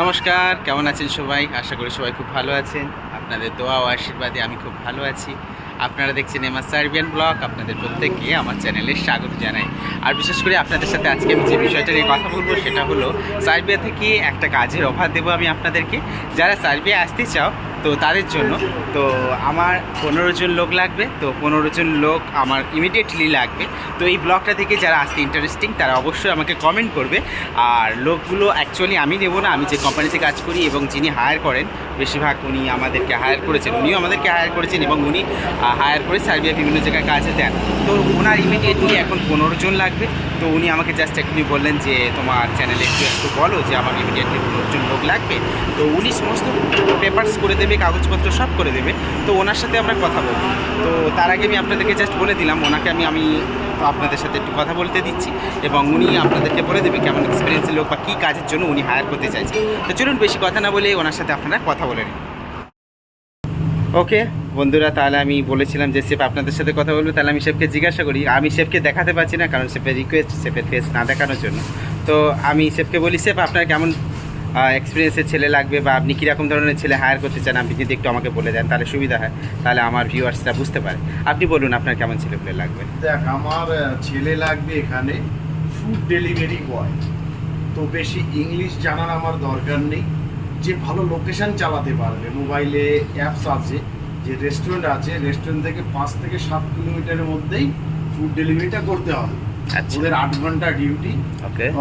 নমস্কার, কেমন আছেন সবাই? আশা করি সবাই খুব ভালো আছেন। আপনাদের দোয়া ও আশীর্বাদে আমি খুব ভালো আছি। আপনারা দেখছেন এমা সার্বিয়ান ব্লগ, আপনাদের প্রত্যেককে আমার চ্যানেলে স্বাগত জানাই। আর বিশেষ করে আপনাদের সাথে আজকে আমি যে বিষয়টা নিয়ে কথা বলব, সেটা হলো সার্বিয়া থেকে একটা কাজের অফার দেবো আমি আপনাদেরকে। যারা সার্বিয়া আসতে চাও তো তাদের জন্য। তো আমার পনেরো জন লোক লাগবে, তো পনেরো জন লোক আমার ইমিডিয়েটলি লাগবে। তো এই ব্লগটা থেকে যারা আসতে ইন্টারেস্টিং তারা অবশ্যই আমাকে কমেন্ট করবে। আর লোকগুলো অ্যাকচুয়ালি আমি নেব না, আমি যে কোম্পানিতে কাজ করি এবং যিনি হায়ার করেন, বেশিরভাগ উনি আমাদেরকে হায়ার করেছেন। উনিও আমাদেরকে হায়ার করেছেন এবং উনি হায়ার করে সার্বিয়া বিভিন্ন জায়গায় কাজে দেন। তো ওনার ইমিডিয়েটলি এখন পনেরো জন লাগবে। তো উনি আমাকে জাস্ট এখনই বললেন যে, তোমার চ্যানেলে একটু একটু বলো যে আমার ইমিডিয়েটলি পনেরো জন লোক লাগবে। তো উনি সমস্ত পেপার্স করে দেবে, কাগজপত্র সব করে দেবে। তো ওনার সাথে আমরা কথা বলব। তো তার আগে আমি আপনাদেরকে জাস্ট বলে দিলাম, ওনাকে আমি আমি আপনাদের সাথে একটু কথা বলতে দিচ্ছি এবং উনি আপনাদেরকে বলে দেবে কেমন এক্সপিরিয়েন্স লোক বা কী কাজের জন্য উনি হায়ার করতে চাইছেন তো চলুন, বেশি কথা না বলে ওনার সাথে আপনারা কথা বলে নিন। ওকে? বন্ধুরা, তাহলে আমি বলেছিলাম যে শেফ আপনাদের সাথে কথা বলবে, তাহলে আমি শেফকে জিজ্ঞাসা করি। আমি শেফকে দেখাতে পারছি না, কারণ শেফের রিকোয়েস্ট শেফের ফেস না দেখানোর জন্য। তো আমি শেফকে বলি, শেফ, আপনার কেমন এক্সপিরিয়েন্সের ছেলে লাগবে বা আপনি কীরকম ধরনের ছেলে হায়ার করতে চান? আপনি যদি একটু আমাকে বলে দেন, তাহলে সুবিধা হয়। তাহলে আমার ভিউয়ার্সরা বুঝতে পারে। আপনি বলুন, আপনার কেমন ছেলেপুলে লাগবে? দেখ, আমার ছেলে লাগবে এখানে ফুড ডেলিভারি বয় তো বেশি ইংলিশ জানার আমার দরকার নেই। যে ভালো লোকেশান চালাতে পারবে। মোবাইলে অ্যাপস আছে যে রেস্টুরেন্ট আছে রেস্টুরেন্ট থেকে পাঁচ থেকে সাত কিলোমিটারের মধ্যেই ফুড ডেলিভারিটা করতে হবে। আচ্ছা। ওদের আট ঘণ্টা ডিউটি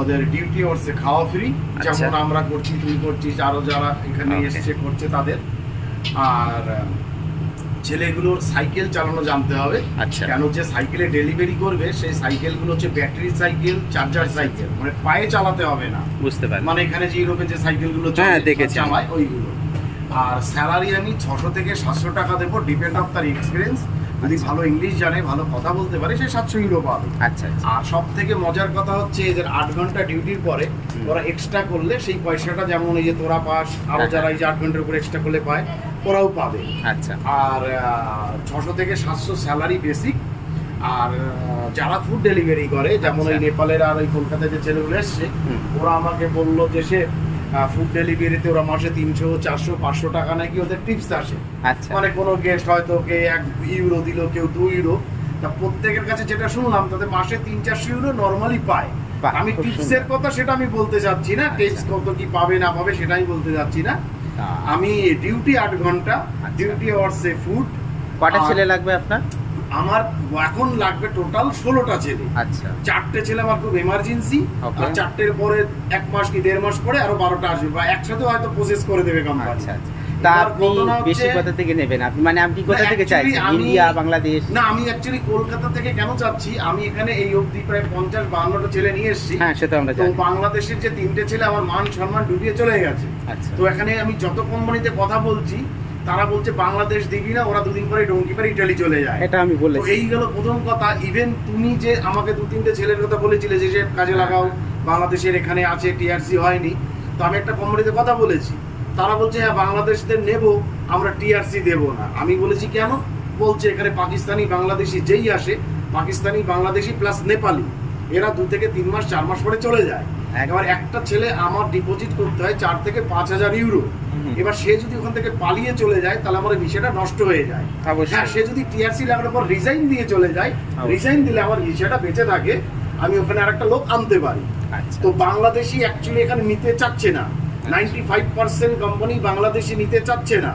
ওদের ডিউটি হচ্ছে খাওয়া ফ্রি আচ্ছা। যেমন আমরা করছি তুই করছিস আরও যারা এখানে. এসছে করছে তাদের। আর ছেলেগুলোর সাইকেল চালানো জানতে হবে। আচ্ছা। কেন যে সাইকেলে ডেলিভারি করবে সেই সাইকেলগুলো হচ্ছে ব্যাটারি সাইকেল চার্জার সাইকেল। মানে পায়ে চালাতে হবে না। বুঝতে পারি মানে এখানে যে ইউরোপে যে সাইকেলগুলো হ্যাঁ, দেখেছি। আমায় ওইগুলো। আর স্যালারি আমি ছশো থেকে সাতশো টাকা দেবো ডিপেন্ড অফ তার এক্সপিরিয়েন্স যদি আচ্ছা। ভালো ইংলিশ জানে ভালো কথা বলতে পারে সে সাতশো ইউরো পাবে। আচ্ছা আচ্ছা। আর সব থেকে মজার কথা হচ্ছে এদের আট ঘণ্টা ডিউটির পরে ওরা এক্সট্রা করলে সেই পয়সাটা যেমন এই যে তোরা পাস আরও হ্যাঁ, যারা এই যে আট ঘণ্টার উপরে এক্সট্রা করলে পায় ওরাও পাবে। আচ্ছা। আর ছশো থেকে সাতশো স্যালারি বেসিক আর যারা ফুড ডেলিভারি করে যেমন ওই আচ্ছা। নেপালের আর ওই কলকাতায় যে ছেলেগুলো এসছে। ওরা আমাকে বলল যে সে ফুড ডেলিভারিতে ওরা মাসে তিনশো চারশো পাঁচশো টাকা নাকি ওদের টিপস আসে। আচ্ছা। মানে কোনো গেস্ট হয়তো কে এক ইউরো দিল কেউ দু ইউরো তা প্রত্যেকের কাছে যেটা শুনলাম তাদের মাসে তিন চারশো ইউরো নর্মালি পায়। আমি টিপসের কথা সেটা আমি বলতে যাচ্ছি না। টিপস আচ্ছা। কত কি পাবে না পাবে সেটা আমি বলতে যাচ্ছি না। আহ, আমি ডিউটি আট ঘণ্টা আচ্ছা। ডিউটি আওয়ার্সে ফুড কটা ছেলে লাগবে আপনার? আমার এখন লাগবে টোটাল ষোলোটা ছেলে আচ্ছা। চারটে ছেলে আমার খুব এমার্জেন্সি আর চারটের পরে এক মাস কি দেড় মাস পরে আরও বারোটা আসবে বা একসাথে হয়তো প্রসেস করে দেবে কোম্পানি আচ্ছা আচ্ছা। তা আপনি বেশি কোথা থেকে নেবেন? আপনি মানে আপনি কোথা থেকে চাইছেন? ইন্ডিয়া বাংলাদেশ? না আমি অ্যাকচুয়ালি কলকাতা থেকে কেন চাচ্ছি আমি এখানে এই অবধি প্রায় পঞ্চাশ বাহান্নটা ছেলে নিয়ে এসেছি। হ্যাঁ সে তো আমরা তো বাংলাদেশের যে তিনটে ছেলে আমার মান সম্মান ডুবিয়ে চলে গেছে। আচ্ছা। তো এখানে আমি যত কোম্পানিতে কথা বলছি তারা বলছে বাংলাদেশ দিবি না ওরা দুদিন পরে ডোঙ্কি পারে ইটালি চলে যায়। এটা আমি তো বলেছি। এই গেল প্রথম কথা ইভেন তুমি যে আমাকে দু তিনটে ছেলের কথা বলেছিলে যে কাজে লাগাও বাংলাদেশের এখানে আছে টিআরসি হয়নি তো আমি একটা কোম্পানিতে কথা বলেছি। তারা বলছে হ্যাঁ বাংলাদেশদের নেব আমরা টিআরসি দেব না। আমি বলেছি কেন? বলছে এখানে পাকিস্তানি বাংলাদেশি যেই আসে পাকিস্তানি বাংলাদেশি প্লাস নেপালি এরা দু থেকে তিন মাস চার মাস পরে চলে যায়। এবার একটা ছেলে আমার ডিপোজিট করতে হয় চার থেকে পাঁচ হাজার ইউরো এবার সে যদি ওখান থেকে পালিয়ে চলে যায় তাহলে আমার বিষয়টা নষ্ট হয়ে যায়। হ্যাঁ সে যদি টিআরসি লাগানোর পর রিজাইন দিয়ে চলে যায় রিজাইন দিলে আমার ভিসাটা বেঁচে থাকে আমি ওখানে আরেকটা লোক আনতে পারি। আচ্ছা। তো বাংলাদেশি অ্যাকচুয়ালি এখানে নিতে চাচ্ছে না। Ninety five percent company Bangladeshi নিতে চাচ্ছে না।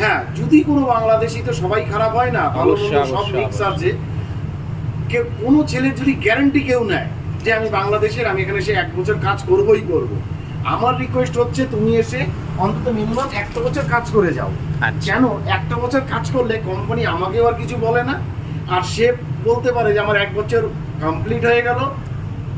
হ্যাঁ যদি কোনো বাংলাদেশি তো সবাই খারাপ হয় না ভালো সব মিক্স আছে। কোনো ছেলে যদি গ্যারান্টি কেউ নেয় যে আমি বাংলাদেশের আমি এখানে সে এক বছর কাজ করবই করব। আমার রিকোয়েস্ট হচ্ছে তুমি এসে অন্তত মিনিমাম একটা বছর কাজ করে যাও। আচ্ছা। কেন? একটা বছর কাজ করলে কোম্পানি আমাকেও আর কিছু বলে না। আর সে বলতে পারে যে আমার এক বছর কমপ্লিট হয়ে গেল।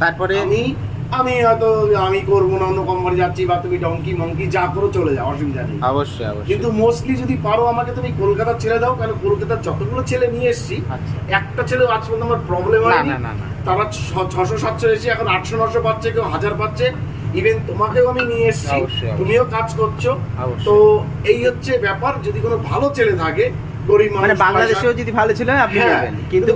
তারপরে? আমি আমি হয়তো আমি করব না অন্য কোম্পানি যাচ্ছি বা তুমি ডঙ্কি মঙ্কি যা করো চলে যাও অসুবিধা নেই। অবশ্যই অবশ্যই। কিন্তু মোস্টলি যদি পারো আমাকে তুমি কলকাতা ছেড়ে দাও কারণ কলকাতার যতগুলো ছেলে নিয়ে এসেছি আচ্ছা। একটা ছেলে আজ পর্যন্ত আমার প্রবলেম হয় না না না। তারা ছশো সাতশো এসে এখন আটশো নশো পাচ্ছে কেউ হাজার পাচ্ছে। ইভেন তোমাকেও আমি নিয়ে এসেছি। তুমিও কাজ করছ। তো এই হচ্ছে ব্যাপার যদি কোনো ভালো ছেলে থাকে গরিব মানে বাংলাদেশেও যদি ভালো ছিল আপনি হ্যাঁ, নেবেন। কিন্তু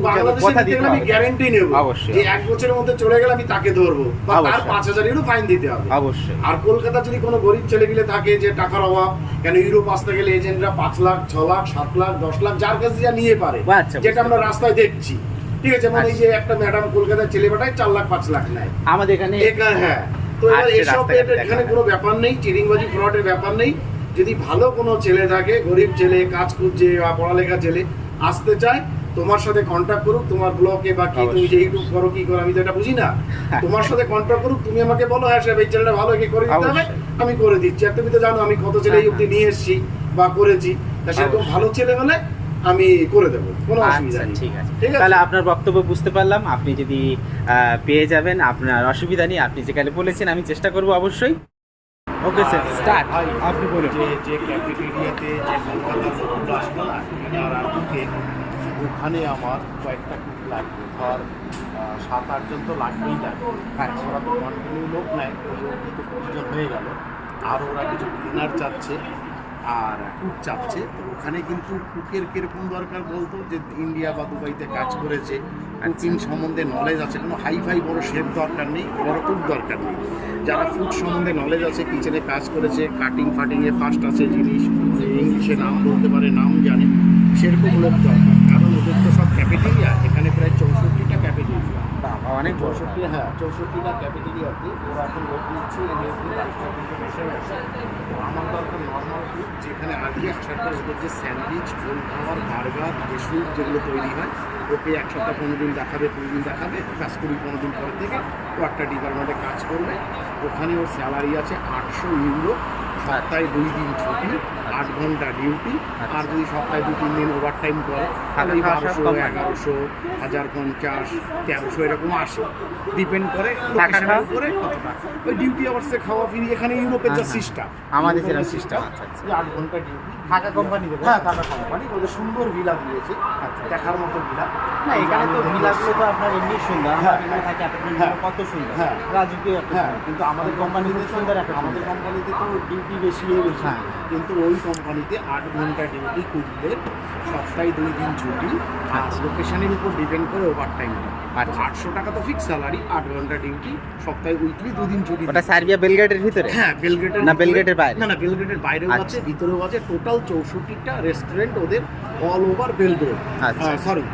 কথা দিতে আমি গ্যারেন্টি নেব অবশ্যই। যে এক বছরের মধ্যে চলে গেলে আমি তাকে ধরবো বা তার পাঁচ হাজার ইউরো ফাইন দিতে হবে। অবশ্যই। আর কলকাতা যদি কোনো গরিব ছেলেগুলো থাকে যে টাকার অভাব কেন ইউরোপ আসতে গেলে এজেন্টরা পাঁচ লাখ ছ লাখ সাত লাখ দশ লাখ যার কাছে যা নিয়ে পারে আচ্ছা, যেটা আমরা রাস্তায় দেখছি। ঠিক আছে মানে যে একটা ম্যাডাম কলকাতায় ছেলে বেটায় চার লাখ পাঁচ লাখ নেয়। আমাদের এখানে হ্যাঁ। তো এসব এখানে কোনো ব্যাপার নেই চিরিংবাজি ফ্রডের ব্যাপার নেই। যদি ভালো কোনো ছেলে থাকে গরিব ছেলে কাজ করছে বা পড়ালেখা ছেলে আসতে চায় তোমার সাথে কন্ট্যাক্ট করুক তোমার ব্লগে বা কি তুমি যে ইউটিউব করো কি করো আমি তো এটা বুঝি না। তোমার সাথে কন্ট্যাক্ট করুক তুমি আমাকে বলো হ্যাঁ সাহেব এই ছেলেটা ভালো কি করে দিতে হবে আমি করে দিচ্ছি। আর তুমি তো জানো আমি কত ছেলে অব্দি নিয়ে এসেছি বা করেছি। তা সেরকম। ভালো ছেলে হলে আমি করে দেবো কোনো অসুবিধা আচ্ছা নেই। ঠিক আছে। ঠিক আছে? তাহলে আপনার বক্তব্য বুঝতে পারলাম। আপনি যদি পেয়ে যাবেন আপনার অসুবিধা নেই আপনি যেখানে বলেছেন আমি চেষ্টা করব অবশ্যই। ওকে স্যার স্টার্ট ভাই, আপনি বলুন। যে যে ক্যাফেটেরিয়াতে যে কলকাতার ফুড আসলো না আর আজকে ওখানে আমার কয়েকটা কুক লাগবে। ধর সাত আটজন তো লাগবেই লাগবে। হ্যাঁ। ওরা তো কন্টিনিউ লোক নেয় ওই তো হয়ে গেল। আর ওরা কিছু ডিনার চাচ্ছে। আর কুক চাপছে। তো ওখানে কিন্তু কুকের কীরকম দরকার বলতো? যে ইন্ডিয়া বা দুবাইতে কাজ করেছে কুকিং সম্বন্ধে নলেজ আছে। কোনো হাই ফাই বড় শেফ দরকার নেই বড় কুক দরকার নেই। যারা ফুড সম্বন্ধে নলেজ আছে কিচেনে কাজ করেছে কাটিং ফাটিংয়ে ফার্স্ট আছে জিনিস ইংলিশে নাম বলতে পারে নাম জানে সেরকম লোক দরকার। কারণ ওদের তো সব ক্যাফেটেরিয়া এখানে প্রায় অনেক চৌষট্টি হ্যাঁ চৌষট্টিটা ক্যাফেটেরিয়াতে ওরা এখন লোক নিচ্ছে আমার দরকার নর্মাল ফুড যেখানে আগে আসার পর ওদের যে স্যান্ডউইচ কোল্ড খাবার, বার্গার স্যুপ যেগুলো তৈরি হয়, ওকে এক সপ্তাহ পনেরো দিন দেখাবে, কুড়ি দিন দেখাবে কাজ কুড়ি, পনেরো দিন পর থেকে ও একটা ডিপার্টমেন্টে কাজ করবে। ওখানে ওর স্যালারি আছে আটশো ইউরো সপ্তাহে দুই দিন ছুটি। আট ঘণ্টা ডিউটি আর যদি সপ্তাহে দু তিন দিন ওভার টাইম করে তাহলে বারোশো এগারোশো হাজার পঞ্চাশ তেরোশো এরকম আসে। ডিপেন্ড করে লোকেশনের উপরে কত টাকা। ওই ডিউটি আওয়ার্সে খাওয়া ফিরি এখানে ইউরোপের যা সিস্টেম আমাদের যেরকম system, আচ্ছা, আচ্ছা। আট ঘণ্টা ডিউটি থাকা? হ্যাঁ কোম্পানি ওদের সুন্দর ভিলা দিয়েছে। আচ্ছা। দেখার মতো ভিলা না এখানে তো ভিলাগুলো তো আপনার এমনি সুন্দর। হ্যাঁ, অ্যাপার্টমেন্ট হ্যাঁ। কত সুন্দর। হ্যাঁ। রাজকীয় হ্যাঁ কিন্তু আমাদের কোম্পানি কোম্পানিতে সুন্দর আমাদের কোম্পানিতে তো ডিউটি বেশি বেশি হ্যাঁ। কিন্তু ওই কোম্পানিতে আট ঘণ্টা ডিউটি করলে সপ্তাহে দুই দিন ছুটি আর আচ্ছা। লোকেশনের উপর ডিপেন্ড করে ওভার টাইমটা আচ্ছা। আটশো টাকা তো ফিক্স স্যালারি আট ঘণ্টা ডিউটি সপ্তাহে উইকলি দুদিন ছুটি ওটা সার্বিয়া বেলগেটের ভিতরে হ্যাঁ বেলগেটের না, বেলগ্রেটের বাইরে? না না বেলগ্রেটের বাইরেও আচ্ছা। আছে ভিতরেও আছে টোটাল চৌষট্টিটা রেস্টুরেন্ট ওদের অল ওভার বেলগ্রেড আচ্ছা। সরি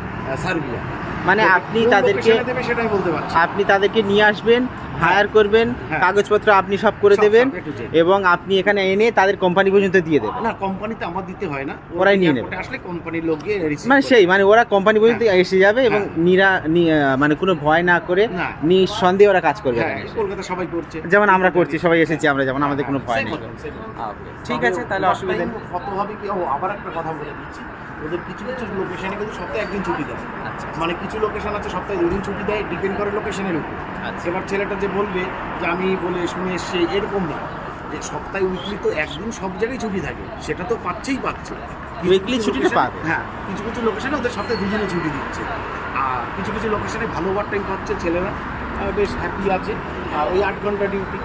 সার্বিয়া মানে আপনি তাদেরকে সেটাই বলতে পারছি আপনি তাদেরকে নিয়ে আসবেন হায়ার করবেন হ্যাঁ। কাগজপত্র আপনি সব করে দেবেন। এবং আপনি এখানে এনে তাদের কোম্পানি পর্যন্ত দিয়ে দেবেন না কোম্পানিতে আমার দিতে হয় না ওরাই নিয়ে নেবে। আসলে কোম্পানির লোক গিয়ে মানে সেই মানে ওরা কোম্পানি পর্যন্ত হ্যাঁ। এসে যাবে এবং হ্যাঁ। নিরা মানে কোনো ভয় না করে না। নিঃসন্দেহে ওরা কাজ করবে হ্যাঁ কলকাতা সবাই করছে যেমন আমরা করছি সবাই এসেছি আমরা যেমন আমাদের কোনো হ্যাঁ, ভয় নেই। ঠিক আছে তাহলে অসুবিধা নেই part কত হবে কি ও আবার একটা কথা বলে দিচ্ছি ওদের কিছু কিছু লোকেশনে কিন্তু সপ্তাহে একদিন ছুটি দেয় আচ্ছা মানে কিছু লোকেশন আছে সপ্তাহে দুদিন ছুটি দেয় ডিপেন্ড করে লোকেশনের উপর। আচ্ছা। এবার ছেলেটা যে বলবে যে আমি বলে শুনে এসছি এরকম না। যে সপ্তাহে উইকলি তো একদিন সব জায়গায় ছুটি থাকে সেটা তো পাচ্ছেই পাচ্ছে। কিছু কিছু ছুটিটা পাবে। হ্যাঁ কিছু কিছু লোকেশনে ওদের সপ্তাহে দুদিনে ছুটি দিচ্ছে। আর কিছু কিছু লোকেশনে ভালো ওভার টাইম পাচ্ছে ছেলেরা। বেশ হ্যাপি আছে। আর ওই আট ঘণ্টা ডিউটি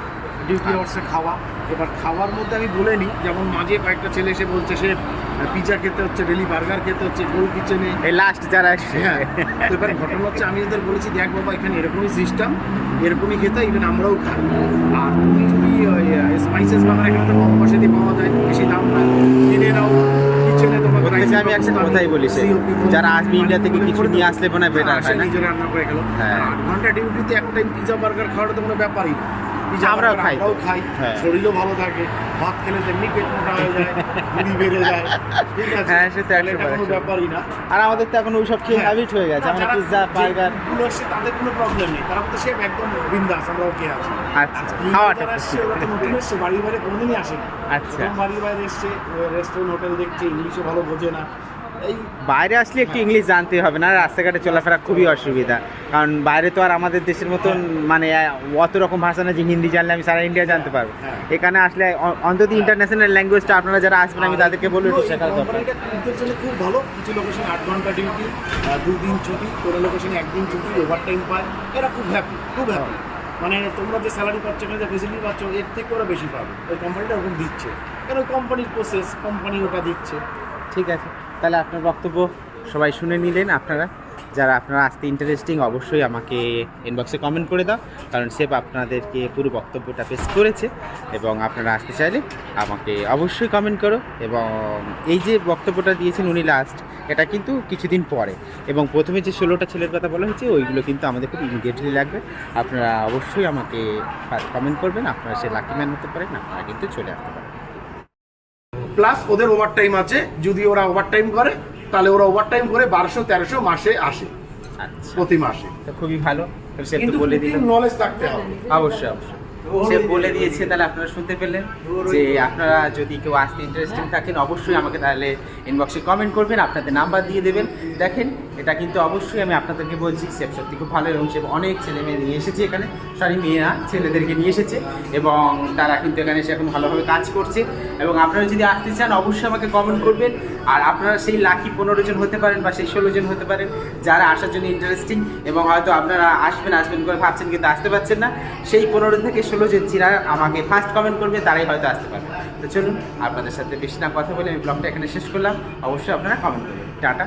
ডিউটি আওয়ার্সে খাওয়া। এবার খাওয়ার মধ্যে আমি বলে নিই যেমন মাঝে কয়েকটা ছেলে এসে বলছে সে পিজা খেতে হচ্ছে ডেলি বার্গার খেতে হচ্ছে গোল কিচেনে এই লাস্ট যারা এসছে। হ্যাঁ তো এবার ঘটনা হচ্ছে আমি ওদের বলেছি দেখ বাবা এখানে এরকমই সিস্টেম এরকমই খেতে ইভেন আমরাও খাই। আর তুমি যদি স্পাইসেস বাগান এখানে তো কম পয়সা দিয়ে পাওয়া যায় বেশি দাম না কিনে নাও কিচেনে আমি একটা কথাই বলি যারা আসবে ইন্ডিয়া থেকে কিছু নিয়ে আসলে মনে হয় হয় না? নিজে রান্না করে গেল হ্যাঁ। আট ঘণ্টা ডিউটিতে এক টাইম পিজা বার্গার খাওয়াটা তো কোনো ব্যাপারই না। আমরাও খাই। আমরাও খাই। হ্যাঁ। শরীরও ভালো থাকে। ভাত খেলে তেমনি পেট মোটা হয়ে যায় বুড়ি বেড়ে যায়। ঠিক আছে? হ্যাঁ, সে তো কোনো ব্যাপারই না। আর আমাদের তো এখন ওইসব খেয়ে হ্যাঁ। হ্যাবিট হয়ে গেছে। আমরা যারা- পিৎজা বার্গার যেগুলো আসছে তাদের কোনো প্রবলেম নেই। তারা বলতে সে একদম বিন্দাস আমরা ওকে আছি। আচ্ছা খাওয়াটা আসছে ওরা তো নতুন এসছে বাড়ির বাইরে কোনোদিনই আসেনি। আচ্ছা। প্রথম বাড়ির বাইরে এসছে রেস্টুরেন্ট হোটেল দেখছে ইংলিশও ভালো বোঝে না। বাইরে আসলে একটু ইংলিশ জানতে হবে না রাস্তাঘাটে চলাফেরা খুবই অসুবিধা। কারণ বাইরে তো আর আমাদের দেশের মতন মানে অত রকম ভাষা না যে হিন্দি জানলে আমি সারা ইন্ডিয়া জানতে পারব। হ্যাঁ। এখানে আসলে অন্তত ইন্টারন্যাশনাল ল্যাঙ্গুয়েজটা আপনারা যারা আসবেন আমি তাদেরকে বলব একটু শেখার জন্য খুব ভালো। কিছু লোকেশন আট ঘণ্টা ডিউটি দুদিন ছুটি কোনো লোকেশন একদিন ছুটি ওভার টাইম পায়। এরা খুব হ্যাপি খুব হ্যাপি মানে তোমরা যে স্যালারি পাচ্ছ যে ফেসিলিটি পাচ্ছ এর থেকে ওরা বেশি পাবে। ওই কোম্পানিটা ওরকম দিচ্ছে। কারণ কোম্পানির প্রসেস কোম্পানি ওটা দিচ্ছে। ঠিক আছে। তাহলে আপনার বক্তব্য সবাই শুনে নিলেন আপনারা। যারা আপনারা আসতে ইন্টারেস্টিং অবশ্যই আমাকে ইনবক্সে কমেন্ট করে দাও, কারণ সেব আপনাদেরকে পুরো বক্তব্যটা পেশ করেছে এবং আপনারা আসতে চাইলে আমাকে অবশ্যই কমেন্ট করো এবং এই যে বক্তব্যটা দিয়েছেন উনি লাস্ট এটা কিন্তু কিছুদিন পরে এবং প্রথমে যে ষোলোটা ছেলের কথা বলা হয়েছে, ওইগুলো কিন্তু আমাদের খুব ইমিডিয়েটলি লাগবে। আপনারা অবশ্যই আমাকে কমেন্ট করবেন, আপনারা সে লাকি ম্যান হতে পারেন, আপনারা কিন্তু চলে আসতে পারেন। প্লাস ওদের ওভার টাইম আছে। যদি ওরা ওভার টাইম করে তাহলে ওরা ওভার টাইম করে বারোশো তেরোশো মাসে আসে। আচ্ছা। প্রতি মাসে। খুবই ভালো। সে বলে দিলাম নলেজ থাকতে হবে। অবশ্যই অবশ্যই। সে বলে দিয়েছে তাহলে আপনারা শুনতে পেলেন যে আপনারা যদি কেউ আসতে ইন্টারেস্টিং থাকেন অবশ্যই আমাকে তাহলে ইনবক্সে কমেন্ট করবেন আপনাদের নাম্বার দিয়ে দেবেন। দেখেন, এটা কিন্তু অবশ্যই আমি আপনাদেরকে বলছি সে সত্যি খুব ভালো এবং সে অনেক ছেলে মেয়ে নিয়ে এসেছে এখানে। সরি, মেয়েরা, ছেলেদেরকে নিয়ে এসেছে এবং তারা কিন্তু এখানে এসে এখন ভালোভাবে কাজ করছে। এবং আপনারা যদি আসতে চান, অবশ্যই আমাকে কমেন্ট করবেন। আর আপনারা সেই লাকি পনেরো জন হতে পারেন বা সেই ষোলো জন হতে পারেন যারা আসার জন্য ইন্টারেস্টিং এবং হয়তো আপনারা আসবেন আসবেন করে ভাবছেন কিন্তু আসতে পারছেন না। সেই পনেরো থেকে ষোলো জন যারা আমাকে ফার্স্ট কমেন্ট করবে, তারাই হয়তো আসতে পারবে। তো চলুন, আপনাদের সাথে বেশি না কথা বলে আমি ব্লগটা এখানে শেষ করলাম। অবশ্যই আপনারা কমেন্ট করবেন। টাটা।